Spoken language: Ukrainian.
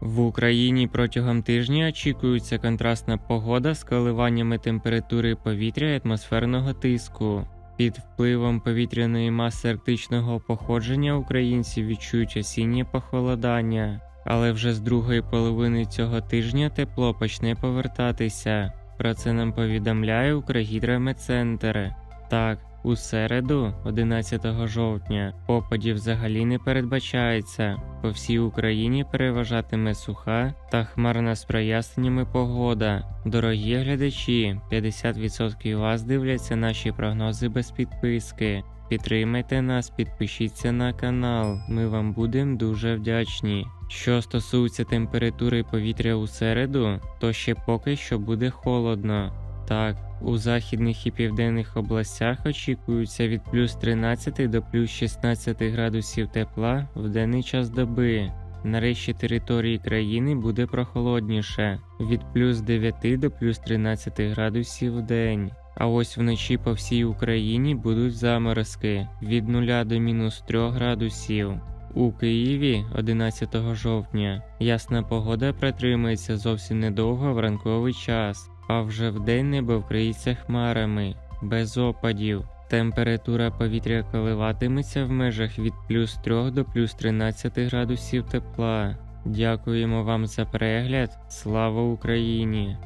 В Україні протягом тижня очікується контрастна погода з коливаннями температури повітря і атмосферного тиску. Під впливом повітряної маси арктичного походження українці відчують осіннє похолодання, але вже з другої половини цього тижня тепло почне повертатися. Про це нам повідомляє Укргідрометцентр. Так, у середу, 11 жовтня, опадів взагалі не передбачається. По всій Україні переважатиме суха та хмарна з проясненнями погода. Дорогі глядачі, 50% вас дивляться наші прогнози без підписки. Підтримайте нас, підпишіться на канал. Ми вам будемо дуже вдячні. Що стосується температури повітря у середу, то ще поки що буде холодно. Так, у західних і південних областях очікується від плюс 13 до плюс 16 градусів тепла в денний час доби. На решті території країни буде прохолодніше від плюс 9 до плюс 13 градусів в день. А ось вночі по всій Україні будуть заморозки від 0 до мінус 3 градусів. У Києві 11 жовтня ясна погода протримається зовсім недовго в ранковий час, а вже вдень небо вкриється хмарами, без опадів. Температура повітря коливатиметься в межах від плюс 3 до плюс 13 градусів тепла. Дякуємо вам за перегляд. Слава Україні!